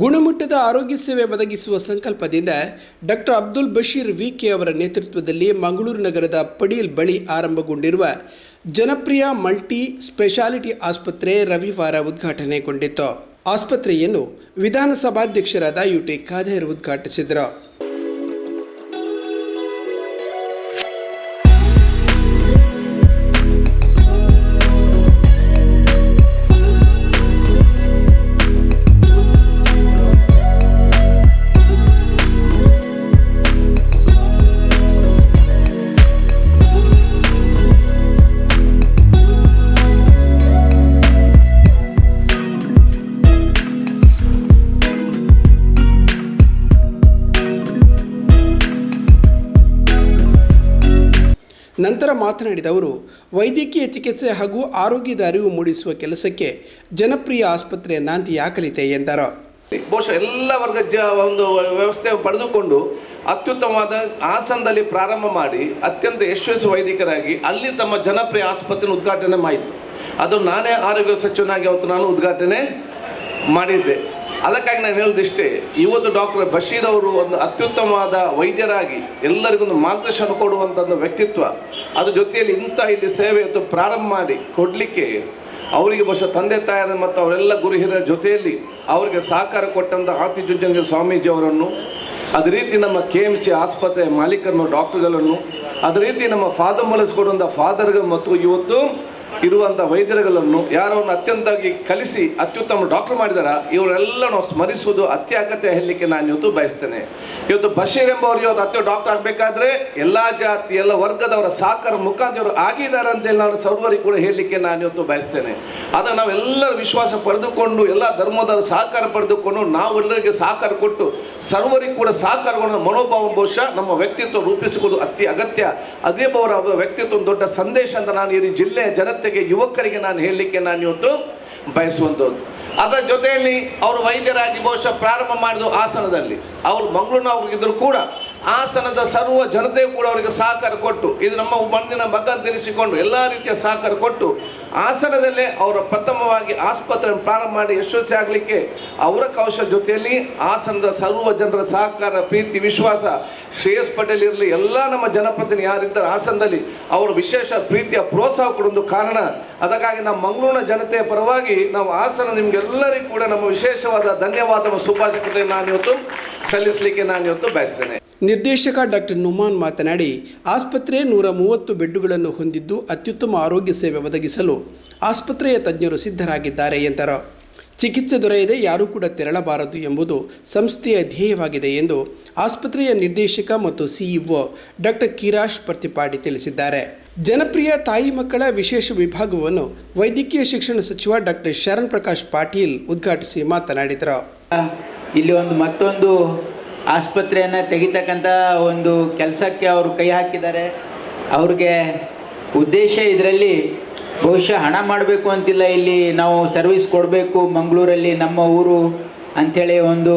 ಗುಣಮಟ್ಟದ ಆರೋಗ್ಯ ಸೇವೆ ಒದಗಿಸುವ ಸಂಕಲ್ಪದಿಂದ ಡಾಕ್ಟರ್ ಅಬ್ದುಲ್ ಬಶೀರ್ ವಿಕೆ ಅವರ ನೇತೃತ್ವದಲ್ಲಿ ಮಂಗಳೂರು ನಗರದ ಪಡೀಲ್ ಬಳಿ ಆರಂಭಗೊಂಡಿರುವ ಜನಪ್ರಿಯ ಮಲ್ಟಿ ಸ್ಪೆಷಾಲಿಟಿ ಆಸ್ಪತ್ರೆ ರವಿವಾರ ಉದ್ಘಾಟನೆಗೊಂಡಿತ್ತು. ಆಸ್ಪತ್ರೆಯನ್ನು ವಿಧಾನಸಭಾಧ್ಯಕ್ಷರಾದ ಯು ಟಿ ಖಾದರ್ ಉದ್ಘಾಟಿಸಿದರು. ನಂತರ ಮಾತನಾಡಿದ ಅವರು, ವೈದ್ಯಕೀಯ ಚಿಕಿತ್ಸೆ ಹಾಗೂ ಆರೋಗ್ಯದ ಅರಿವು ಮೂಡಿಸುವ ಕೆಲಸಕ್ಕೆ ಜನಪ್ರಿಯ ಆಸ್ಪತ್ರೆ ನಾಂದಿಯಾಗಲಿದೆ ಎಂದರು. ಬಹುಶಃ ಎಲ್ಲ ವರ್ಗದ ಒಂದು ವ್ಯವಸ್ಥೆ ಪಡೆದುಕೊಂಡು ಅತ್ಯುತ್ತಮವಾದ ಹಾಸನದಲ್ಲಿ ಪ್ರಾರಂಭ ಮಾಡಿ ಅತ್ಯಂತ ಯಶಸ್ವಿ ವೈದಿಕರಾಗಿ ಅಲ್ಲಿ ತಮ್ಮ ಜನಪ್ರಿಯ ಆಸ್ಪತ್ರೆ ಉದ್ಘಾಟನೆ ಮಾಡಿತು. ಅದು ನಾನೇ ಆರೋಗ್ಯ ಸಚಿವನಾಗಿ ಅವತ್ತು ನಾನು ಉದ್ಘಾಟನೆ ಮಾಡಿದ್ದೆ. ಅದಕ್ಕಾಗಿ ನಾನು ಹೇಳೋದಿಷ್ಟೇ ಇವತ್ತು ಡಾಕ್ಟರ್ ಬಶೀರ್ ಅವರು ಒಂದು ಅತ್ಯುತ್ತಮವಾದ ವೈದ್ಯರಾಗಿ ಎಲ್ಲರಿಗೂ ಒಂದು ಮಾರ್ಗದರ್ಶನ ಕೊಡುವಂಥ ಒಂದು ವ್ಯಕ್ತಿತ್ವ. ಅದ್ರ ಜೊತೆಯಲ್ಲಿ ಇಂಥ ಇಲ್ಲಿ ಸೇವೆಯನ್ನು ಪ್ರಾರಂಭ ಮಾಡಿ ಕೊಡಲಿಕ್ಕೆ ಅವರಿಗೆ ಬಹುಶಃ ತಂದೆ ತಾಯಿಯ ಮತ್ತು ಅವರೆಲ್ಲ ಗುರು ಹಿರಿಯರ ಜೊತೆಯಲ್ಲಿ ಅವರಿಗೆ ಸಹಕಾರ ಕೊಟ್ಟಂಥ ಆತಿಜುಜ್ಜಂಗ ಸ್ವಾಮೀಜಿ ಅವರನ್ನು, ಅದೇ ರೀತಿ ನಮ್ಮ ಕೆ ಎಂ ಸಿ ಆಸ್ಪತ್ರೆ ಮಾಲೀಕರನ್ನು ಡಾಕ್ಟರ್ಗಳನ್ನು, ಅದೇ ರೀತಿ ನಮ್ಮ ಫಾದರ್ ಮಲಸ್ಕೊಡುವಂಥ ಫಾದರ್ಗಳು ಮತ್ತು ಇವತ್ತು ಇರುವಂಥ ವೈದ್ಯರುಗಳನ್ನು ಯಾರೋ ಅತ್ಯಂತವಾಗಿ ಕಲಿಸಿ ಅತ್ಯುತ್ತಮ ಡಾಕ್ಟರ್ ಮಾಡಿದಾರ ಇವರೆಲ್ಲ ಸ್ಮರಿಸುವುದು ಅತ್ಯಗತ್ಯ ಹೇಳಲಿಕ್ಕೆ ನಾನು ಇವತ್ತು ಬಯಸ್ತೇನೆ. ಇವತ್ತು ಬಶೀರ್ ಎಂಬವರು ಇವತ್ತು ಅತ್ಯ ಡಾಕ್ಟರ್ ಆಗಬೇಕಾದ್ರೆ ಎಲ್ಲ ಜಾತಿ, ಎಲ್ಲ ವರ್ಗದವರ ಸಾಕಾರ ಮುಖಾಂತರ ಆಗಿದ್ದಾರೆ ಅಂತೇಳಿ ನಾನು ಸರ್ವರಿಗೆ ಕೂಡ ಹೇಳಲಿಕ್ಕೆ ನಾನು ಇವತ್ತು ಬಯಸ್ತೇನೆ. ಆದರೆ ನಾವೆಲ್ಲರ ವಿಶ್ವಾಸ ಪಡೆದುಕೊಂಡು, ಎಲ್ಲ ಧರ್ಮದವರ ಸಹಕಾರ ಪಡೆದುಕೊಂಡು, ನಾವೆಲ್ಲರಿಗೆ ಸಹಕಾರ ಕೊಟ್ಟು, ಸರ್ವರಿಗೆ ಕೂಡ ಸಹಕಾರಗೊಂಡ ಮನೋಭಾವ ಬಹುಶಃ ನಮ್ಮ ವ್ಯಕ್ತಿತ್ವ ರೂಪಿಸಿಕೊಳ್ಳುವುದು ಅತಿ ಅಗತ್ಯ ಅದೇ ಅವರ ವ್ಯಕ್ತಿತ್ವ ದೊಡ್ಡ ಸಂದೇಶ ಅಂತ ನಾನು ಈ ಜಿಲ್ಲೆಯ ಜನತೆಗೆ ಯುವಕರಿಗೆ ನಾನು ಹೇಳಲಿಕ್ಕೆ ನಾನು ಇವತ್ತು ಬಯಸುವಂಥದ್ದು. ಅದರ ಜೊತೆಯಲ್ಲಿ ಅವರು ವೈದ್ಯರಾಗಿ ಬಹುಶಃ ಪ್ರಾರಂಭ ಮಾಡಿದ ಆಸನದಲ್ಲಿ, ಅವರು ಮಂಗಳೂರಿನವ್ರಿಗಿದ್ರು ಕೂಡ ಆಸನದ ಸರ್ವ ಜನತೆಯು ಕೂಡ ಅವರಿಗೆ ಸಹಕಾರ ಕೊಟ್ಟು, ಇದು ನಮ್ಮ ಮಣ್ಣಿನ ಮಗ ತಿನಿಸಿಕೊಂಡು ಎಲ್ಲ ರೀತಿಯ ಸಹಕಾರ ಕೊಟ್ಟು ಹಾಸನದಲ್ಲೇ ಅವರ ಪ್ರಥಮವಾಗಿ ಆಸ್ಪತ್ರೆ ಪ್ರಾರಂಭ ಮಾಡಿ ಯಶಸ್ವಿ ಆಗಲಿಕ್ಕೆ ಅವರ ಕೌಶಲ ಜೊತೆಯಲ್ಲಿ ಹಾಸನದ ಸರ್ವ ಜನರ ಸಹಕಾರ, ಪ್ರೀತಿ, ವಿಶ್ವಾಸ ಶ್ರೇಯಸ್ ಪಟೇಲ್ ಇರಲಿ, ಎಲ್ಲ ನಮ್ಮ ಜನಪ್ರತಿನಿಧಿ ಯಾರಿದ್ದಾರೆ ಹಾಸನದಲ್ಲಿ, ಅವರು ವಿಶೇಷ ಪ್ರೀತಿಯ ಪ್ರೋತ್ಸಾಹ ಕೊಡೊಂದು ಕಾರಣ. ಅದಕ್ಕಾಗಿ ನಮ್ಮ ಮಂಗಳೂರಿನ ಜನತೆಯ ಪರವಾಗಿ ನಾವು ಹಾಸನ ನಿಮ್ಗೆಲ್ಲರಿಗೂ ಕೂಡ ನಮ್ಮ ವಿಶೇಷವಾದ ಧನ್ಯವಾದ ಶುಭಾಶಯ ನಾನು ಇವತ್ತು ಸಲ್ಲಿಸಲಿಕ್ಕೆ ನಾನು ಇವತ್ತು ಬಯಸ್ತೇನೆ. ನಿರ್ದೇಶಕ ಡಾಕ್ಟರ್ ನುಮಾನ್ ಮಾತನಾಡಿ, ಆಸ್ಪತ್ರೆ ನೂರ ಮೂವತ್ತು ಬೆಡ್ಡುಗಳನ್ನು ಹೊಂದಿದ್ದು ಅತ್ಯುತ್ತಮ ಆರೋಗ್ಯ ಸೇವೆ ಒದಗಿಸಲು ಆಸ್ಪತ್ರೆಯ ತಜ್ಞರು ಸಿದ್ಧರಾಗಿದ್ದಾರೆ ಎಂದರು. ಚಿಕಿತ್ಸೆ ದೊರೆಯದೆ ಯಾರೂ ಕೂಡ ತೆರಳಬಾರದು ಎಂಬುದು ಸಂಸ್ಥೆಯ ಧ್ಯೇಯವಾಗಿದೆ ಎಂದು ಆಸ್ಪತ್ರೆಯ ನಿರ್ದೇಶಕ ಮತ್ತು ಸಿಇಒ ಡಾಕ್ಟರ್ ಕಿರಾಶ್ ಪ್ರತಿಪಾಡಿ ತಿಳಿಸಿದ್ದಾರೆ. ಜನಪ್ರಿಯ ತಾಯಿ ಮಕ್ಕಳ ವಿಶೇಷ ವಿಭಾಗವನ್ನು ವೈದ್ಯಕೀಯ ಶಿಕ್ಷಣ ಸಚಿವ ಡಾಕ್ಟರ್ ಶರಣ್ ಪ್ರಕಾಶ್ ಪಾಟೀಲ್ ಉದ್ಘಾಟಿಸಿ ಮಾತನಾಡಿದರು. ಇಲ್ಲಿ ಒಂದು ಮತ್ತೊಂದು ಆಸ್ಪತ್ರೆಯನ್ನು ತೆಗಿತಕ್ಕಂಥ ಒಂದು ಕೆಲಸಕ್ಕೆ ಅವರು ಕೈ ಹಾಕಿದ್ದಾರೆ. ಅವ್ರಿಗೆ ಉದ್ದೇಶ ಇದರಲ್ಲಿ ಬಹುಶಃ ಹಣ ಮಾಡಬೇಕು ಅಂತಿಲ್ಲ ಇಲ್ಲಿ. ನಾವು ಸರ್ವಿಸ್ ಕೊಡಬೇಕು ಮಂಗಳೂರಲ್ಲಿ ನಮ್ಮ ಊರು ಅಂಥೇಳಿ ಒಂದು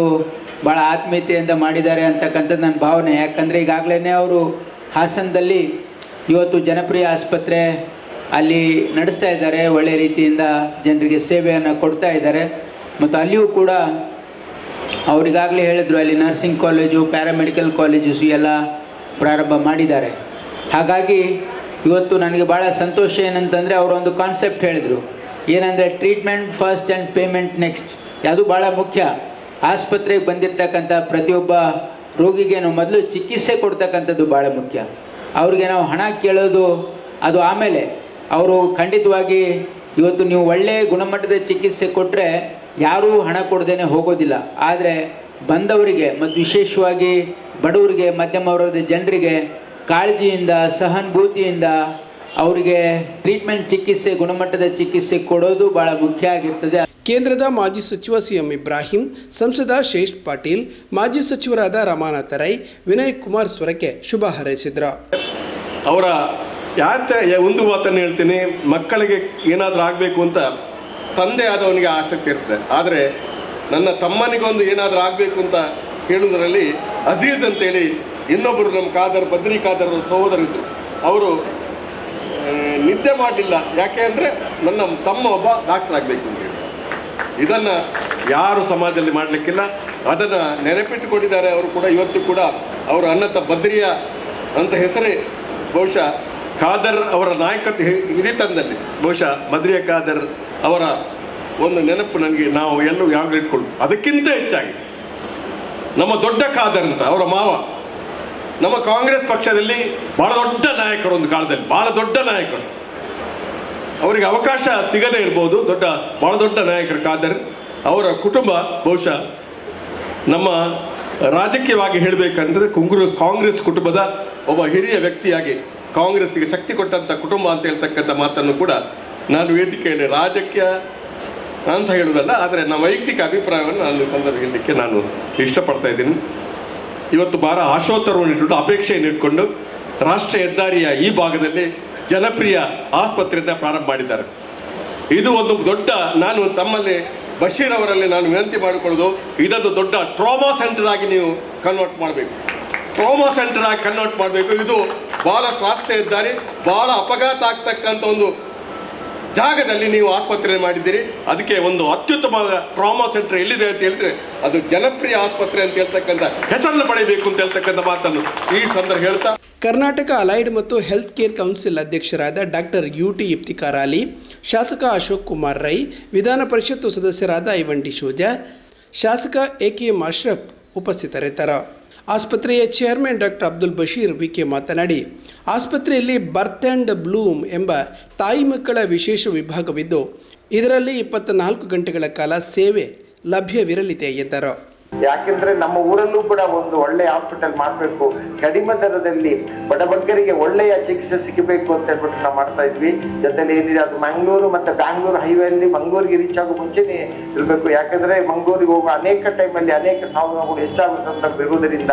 ಭಾಳ ಆತ್ಮೀಯತೆಯಿಂದ ಮಾಡಿದ್ದಾರೆ ಅಂತಕ್ಕಂಥದ್ದು ನನ್ನ ಭಾವನೆ. ಯಾಕಂದರೆ ಈಗಾಗಲೇ ಅವರು ಹಾಸನದಲ್ಲಿ ಇವತ್ತು ಜನಪ್ರಿಯ ಆಸ್ಪತ್ರೆ ಅಲ್ಲಿ ನಡೆಸ್ತಾ ಇದ್ದಾರೆ. ಒಳ್ಳೆ ರೀತಿಯಿಂದ ಜನರಿಗೆ ಸೇವೆಯನ್ನು ಕೊಡ್ತಾ ಇದ್ದಾರೆ. ಮತ್ತು ಅಲ್ಲಿಯೂ ಕೂಡ ಅವರಿಗಾಗಲೇ ಹೇಳಿದರು, ಅಲ್ಲಿ ನರ್ಸಿಂಗ್ ಕಾಲೇಜು ಪ್ಯಾರಾಮೆಡಿಕಲ್ ಕಾಲೇಜಸ್ಸು ಎಲ್ಲ ಪ್ರಾರಂಭ ಮಾಡಿದ್ದಾರೆ. ಹಾಗಾಗಿ ಇವತ್ತು ನನಗೆ ಭಾಳ ಸಂತೋಷ ಏನಂತಂದರೆ ಒಂದು ಕಾನ್ಸೆಪ್ಟ್ ಹೇಳಿದರು. ಏನಂದರೆ treatment first and payment next ಅದು ಭಾಳ ಮುಖ್ಯ. ಆಸ್ಪತ್ರೆಗೆ ಬಂದಿರತಕ್ಕಂಥ ಪ್ರತಿಯೊಬ್ಬ ರೋಗಿಗೆ ನಾವು ಮೊದಲು ಚಿಕಿತ್ಸೆ ಕೊಡ್ತಕ್ಕಂಥದ್ದು ಭಾಳ ಮುಖ್ಯ. ಅವ್ರಿಗೆ ನಾವು ಹಣ ಕೇಳೋದು ಅದು ಆಮೇಲೆ. ಅವರು ಖಂಡಿತವಾಗಿ ಇವತ್ತು ನೀವು ಒಳ್ಳೆಯ ಗುಣಮಟ್ಟದ ಚಿಕಿತ್ಸೆ ಕೊಟ್ಟರೆ ಯಾರೂ ಹಣ ಕೊಡ್ದೇ ಹೋಗೋದಿಲ್ಲ. ಆದರೆ ಬಂದವರಿಗೆ ಮತ್ತು ವಿಶೇಷವಾಗಿ ಬಡವರಿಗೆ ಮಧ್ಯಮ ವರ್ಗದ ಜನರಿಗೆ ಕಾಳಜಿಯಿಂದ ಸಹಾನುಭೂತಿಯಿಂದ ಅವರಿಗೆ ಟ್ರೀಟ್ಮೆಂಟ್ ಚಿಕಿತ್ಸೆ ಗುಣಮಟ್ಟದ ಚಿಕಿತ್ಸೆ ಕೊಡೋದು ಬಹಳ ಮುಖ್ಯ ಆಗಿರ್ತದೆ. ಕೇಂದ್ರದ ಮಾಜಿ ಸಚಿವ ಸಿಎಂ ಇಬ್ರಾಹಿಂ ಸಂಸದ ಶೇಷ್ ಪಾಟೀಲ್ ಮಾಜಿ ಸಚಿವರಾದ ರಮಾನಾಥ ರೈ ವಿನಯ್ ಕುಮಾರ್ ಸ್ವರಕ್ಕೆ ಶುಭ ಹಾರೈಸಿದ್ರು. ಅವರ ಯಾಕೆ ಒಂದು ಮಾತನ್ನು ಹೇಳ್ತೀನಿ ಮಕ್ಕಳಿಗೆ ಏನಾದರೂ ಆಗಬೇಕು ಅಂತ ತಂದೆ ಆದವನಿಗೆ ಆಸಕ್ತಿ ಇರ್ತದೆ ಆದರೆ ನನ್ನ ತಮ್ಮನಿಗೊಂದು ಏನಾದರೂ ಆಗಬೇಕು ಅಂತ ಹೇಳುವುದರಲ್ಲಿ ಅಜೀಜ್ ಅಂತೇಳಿ ಇನ್ನೊಬ್ಬರು ನಮ್ಮ ಕಾದರ್ ಬದ್ರಿ ಕಾದರ್ ಸಹೋದರಿದ್ರು ಅವರು ನಿದ್ದೆ ಮಾಡಲಿಲ್ಲ. ಯಾಕೆ ಅಂದರೆ ನನ್ನ ತಮ್ಮ ಒಬ್ಬ ಡಾಕ್ಟರ್ ಆಗಬೇಕು ಅಂತ ಹೇಳಿ. ಇದನ್ನು ಯಾರು ಸಮಾಜದಲ್ಲಿ ಮಾಡಲಿಕ್ಕಿಲ್ಲ. ಅದನ್ನು ನೆನಪಿಟ್ಟುಕೊಂಡಿದ್ದಾರೆ ಅವರು ಕೂಡ, ಇವತ್ತು ಕೂಡ ಅವರು ಅನ್ನತ ಬದ್ರಿಯ ಅಂತ ಹೆಸರೇ ಬಹುಶಃ ಖಾದರ್ ಅವರ ನಾಯಕತ್ವ ಹಿರಿತನದಲ್ಲಿ. ಬಹುಶಃ ಬದ್ರಿಯ ಖಾದರ್ ಅವರ ಒಂದು ನೆನಪು ನನಗೆ ನಾವು ಎಲ್ಲೂ ಯಾವಾಗಲೂ ಇಟ್ಕೊಂಡು ಅದಕ್ಕಿಂತ ಹೆಚ್ಚಾಗಿ ನಮ್ಮ ದೊಡ್ಡ ಖಾದರ್ ಅಂತ, ಅವರ ಮಾವ. ನಮ್ಮ ಕಾಂಗ್ರೆಸ್ ಪಕ್ಷದಲ್ಲಿ ಬಹಳ ದೊಡ್ಡ ನಾಯಕರು ಒಂದು ಕಾಲದಲ್ಲಿ, ಬಹಳ ದೊಡ್ಡ ನಾಯಕರು. ಅವರಿಗೆ ಅವಕಾಶ ಸಿಗದೇ ಇರ್ಬೋದು, ದೊಡ್ಡ, ಬಹಳ ದೊಡ್ಡ ನಾಯಕರು ಕಾದರೆ. ಅವರ ಕುಟುಂಬ ಬಹುಶಃ ನಮ್ಮ ರಾಜಕೀಯವಾಗಿ ಹೇಳಬೇಕಂದ್ರೆ ಕುಂಗ್ರೆಸ್ ಕಾಂಗ್ರೆಸ್ ಕುಟುಂಬದ ಒಬ್ಬ ಹಿರಿಯ ವ್ಯಕ್ತಿಯಾಗಿ ಕಾಂಗ್ರೆಸ್ಗೆ ಶಕ್ತಿ ಕೊಟ್ಟಂಥ ಕುಟುಂಬ ಅಂತ ಹೇಳ್ತಕ್ಕಂಥ ಮಾತನ್ನು ಕೂಡ ನಾನು ವೇದಿಕೆಯಲ್ಲಿ ರಾಜಕೀಯ ಅಂತ ಹೇಳುವುದಲ್ಲ, ಆದರೆ ನಮ್ಮ ವೈಯಕ್ತಿಕ ಅಭಿಪ್ರಾಯವನ್ನು ನಾನು ಸಂದರ್ಭ ಹೇಳಲಿಕ್ಕೆ ನಾನು ಇಷ್ಟಪಡ್ತಾ ಇದ್ದೀನಿ. ಇವತ್ತು ಬಾರ ಆಶೋತ್ತರವನ್ನು ಅಪೇಕ್ಷೆಯನ್ನು ಇಟ್ಕೊಂಡು ರಾಷ್ಟ್ರೀಯ ಹೆದ್ದಾರಿಯ ಈ ಭಾಗದಲ್ಲಿ ಜನಪ್ರಿಯ ಆಸ್ಪತ್ರೆಯನ್ನು ಪ್ರಾರಂಭ ಮಾಡಿದ್ದಾರೆ. ಇದು ಒಂದು ದೊಡ್ಡ, ನಾನು ತಮ್ಮಲ್ಲಿ ಬಶೀರ್ ಅವರಲ್ಲಿ ನಾನು ವಿನಂತಿ ಮಾಡಿಕೊಳ್ಳೋದು, ಇದೊಂದು ದೊಡ್ಡ ಟ್ರಾಮಾ ಸೆಂಟರ್ ಆಗಿ ನೀವು ಕನ್ವರ್ಟ್ ಮಾಡಬೇಕು. ಟ್ರಾಮಾ ಸೆಂಟರ್ ಆಗಿ ಕನ್ವರ್ಟ್ ಮಾಡಬೇಕು. ಇದು ಭಾಳ ಸ್ವಾಸ್ಥ್ಯ ಹೆದ್ದಾರಿ ಭಾಳ ಅಪಘಾತ ಆಗ್ತಕ್ಕಂಥ ಒಂದು ಜಾಗದಲ್ಲಿ ನೀವು ಆಸ್ಪತ್ರೆ ಮಾಡಿದ್ದೀರಿ. ಅದಕ್ಕೆ ಒಂದು ಅತ್ಯುತ್ತಮ ಟ್ರಾಮಾ ಸೆಂಟರ್ ಎಲ್ಲಿದೆ ಅಂತ ಹೇಳಿದ್ರೆ ಅದು ಜನಪ್ರಿಯ ಆಸ್ಪತ್ರೆ ಅಂತ ಹೇಳ್ತಕ್ಕಂಥ ಹೆಸರನ್ನು ಪಡೆಯಬೇಕು ಅಂತ ಹೇಳ್ತಕ್ಕಂಥ ಮಾತನ್ನು ಈ ಸಂದರ್ಭ ಹೇಳ್ತಾ ಕರ್ನಾಟಕ ಅಲೈಡ್ ಮತ್ತು ಹೆಲ್ತ್ ಕೇರ್ ಕೌನ್ಸಿಲ್ ಅಧ್ಯಕ್ಷರಾದ doctor U T Iftikhar Ali ಶಾಸಕ ಅಶೋಕ್ ಕುಮಾರ್ ರೈ, ವಿಧಾನ ಪರಿಷತ್ತು ಸದಸ್ಯರಾದ ಐವನ್ ಡಿಶೋಜ ಶಾಸಕ ಎ ಕೆ ಎಂ ಅಶ್ರಫ್ ಉಪಸ್ಥಿತರಿದ್ದರು. ಆಸ್ಪತ್ರೆಯ chairman doctor Abdul Basheer V K ಮಾತನಾಡಿ, ಆಸ್ಪತ್ರೆಯಲ್ಲಿ ಬರ್ತ್ ಆ್ಯಂಡ್ ಬ್ಲೂಮ್ ಎಂಬ ತಾಯಿ ಮಕ್ಕಳ ವಿಶೇಷ ವಿಭಾಗವಿದ್ದು, ಇದರಲ್ಲಿ ಇಪ್ಪತ್ತ್ನಾಲ್ಕು ಗಂಟೆಗಳ ಕಾಲ ಸೇವೆ ಲಭ್ಯವಿರಲಿದೆ ಎಂದರು. ಯಾಕೆಂದ್ರೆ ನಮ್ಮ ಊರಲ್ಲೂ ಕೂಡ ಒಂದು ಒಳ್ಳೆಯ ಹಾಸ್ಪಿಟಲ್ ಮಾಡಬೇಕು. ಕಡಿಮೆ ದರದಲ್ಲಿ ಬಡಬಗ್ಗರಿಗೆ ಒಳ್ಳೆಯ ಚಿಕಿತ್ಸೆ ಸಿಗಬೇಕು ಅಂತ ಹೇಳ್ಬಿಟ್ಟು ನಾವು ಮಾಡ್ತಾ ಇದ್ವಿ. ಜೊತೆಲಿ ಏನಿದೆ, ಅದು ಮಂಗಳೂರು ಮತ್ತೆ ಬ್ಯಾಂಗ್ಳೂರು ಹೈವೇಲಿ ಮಂಗಳೂರಿಗೆ ರೀಚ್ ಆಗೋ ಮುಂಚೆನೇ ಇರಬೇಕು. ಯಾಕಂದ್ರೆ ಮಂಗಳೂರಿಗೆ ಹೋಗುವ ಅನೇಕ ಟೈಮಲ್ಲಿ ಅನೇಕ ಸಾವುಗಳು ಹೆಚ್ಚಾಗುವ ಸಂದರ್ಭ ಇರುವುದರಿಂದ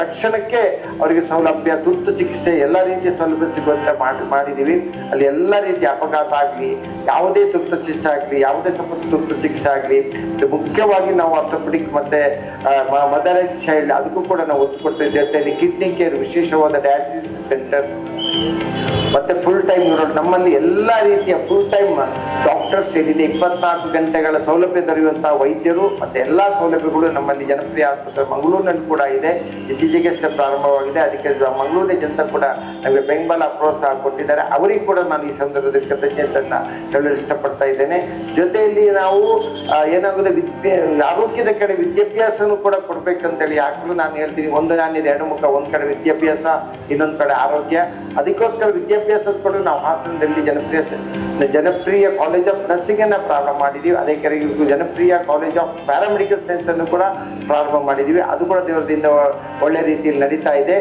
ತಕ್ಷಣಕ್ಕೆ ಅವರಿಗೆ ಸೌಲಭ್ಯ, ತುರ್ತು ಚಿಕಿತ್ಸೆ, ಎಲ್ಲ ರೀತಿಯ ಸೌಲಭ್ಯ ಸಿಗುವಂತೆ ಮಾಡಿ, ಮಾಡಿದೀವಿ. ಅಲ್ಲಿ ಎಲ್ಲ ರೀತಿಯ ಅಪಘಾತ ಆಗಲಿ, ಯಾವುದೇ ತುರ್ತು ಚಿಕಿತ್ಸೆ ಆಗಲಿ, ಯಾವುದೇ ಸಂಬಂಧ ತುರ್ತು ಚಿಕಿತ್ಸೆ ಆಗಲಿ, ಮುಖ್ಯವಾಗಿ ನಾವು ಆರ್ಥೋಪೆಡಿಕ್ ಮತ್ತೆ ಮದರ್ ಚೈಲ್ಡ್ ಅದಕ್ಕೂ ಕೂಡ ನಾವು ಒತ್ತು ಕೊಡ್ತಾ ಇದ್ದೇವೆ ಕಿಡ್ನಿ ಕೇರ್ ವಿಶೇಷವಾದ ಡಯಾಲಿಸಿಸ್ ಸೆಂಟರ್ ಮತ್ತೆ ಫುಲ್ ಟೈಮ್ ಇರೋ ನಮ್ಮಲ್ಲಿ ಎಲ್ಲ ರೀತಿಯ ಫುಲ್ ಟೈಮ್ ಡಾಕ್ಟರ್ಸ್ ಏನಿದೆ ಇಪ್ಪತ್ನಾಲ್ಕು ಗಂಟೆಗಳ ಸೌಲಭ್ಯ ದೊರೆಯುವಂತಹ ವೈದ್ಯರು ಮತ್ತೆ ಎಲ್ಲಾ ಸೌಲಭ್ಯಗಳು ನಮ್ಮಲ್ಲಿ ಜನಪ್ರಿಯ ಆಸ್ಪತ್ರೆ ಮಂಗಳೂರಿನಲ್ಲಿ ಕೂಡ ಇದೆ. ಇತ್ತೀಚೆಗೆಷ್ಟೇ ಪ್ರಾರಂಭವಾಗಿದೆ. ಅದಕ್ಕೆ ಮಂಗಳೂರಿನ ಜನತೆ ಕೂಡ ನಮಗೆ ಬೆಂಬಲ ಪ್ರೋತ್ಸಾಹ ಕೊಟ್ಟಿದ್ದಾರೆ. ಅವರಿಗೆ ಕೂಡ ನಾನು ಈ ಸಂದರ್ಭದಲ್ಲಿ ಕೃತಜ್ಞತೆಯನ್ನ ಹೇಳಲು ಇಷ್ಟಪಡ್ತಾ ಇದ್ದೇನೆ. ಜೊತೆಯಲ್ಲಿ ನಾವು ಏನಾಗುತ್ತೆ, ವಿದ್ಯೆ, ಆರೋಗ್ಯದ ಕಡೆ ವಿದ್ಯಾಭ್ಯಾಸನೂ ಕೂಡ ಕೊಡ್ಬೇಕಂತೇಳಿ ಯಾಕಲೂ ನಾನು ಹೇಳ್ತೀನಿ. ಒಂದು ನಾನಿದೆ ಎರಡು ಮುಖ, ಒಂದ್ ಕಡೆ ವಿದ್ಯಾಭ್ಯಾಸ, ಇನ್ನೊಂದ್ ಕಡೆ ಆರೋಗ್ಯ. ಅದಕ್ಕೋಸ್ಕರ ವಿದ್ಯಾಭ್ಯಾಸದ ಕೂಡ ನಾವು ಹಾಸನದಲ್ಲಿ ಜನಪ್ರಿಯ ಜನಪ್ರಿಯ ಕಾಲೇಜ್ ಆಫ್ ನರ್ಸಿಂಗ್ ಅನ್ನ ಪ್ರಾರಂಭ ಮಾಡಿದ್ದೀವಿ ಅದೇ ಕರೆ ಜನಪ್ರಿಯ ಕಾಲೇಜ್ ಆಫ್ ಪ್ಯಾರಾಮೆಡಿಕಲ್ ಸೈನ್ಸ್ ಅನ್ನು ಕೂಡ ಪ್ರಾರಂಭ ಮಾಡಿದ್ದೀವಿ ಅದು ಕೂಡ ದೇವರದಿಂದ ಒಳ್ಳೆ ರೀತಿಯಲ್ಲಿ ನಡೀತಾ ಇದೆ.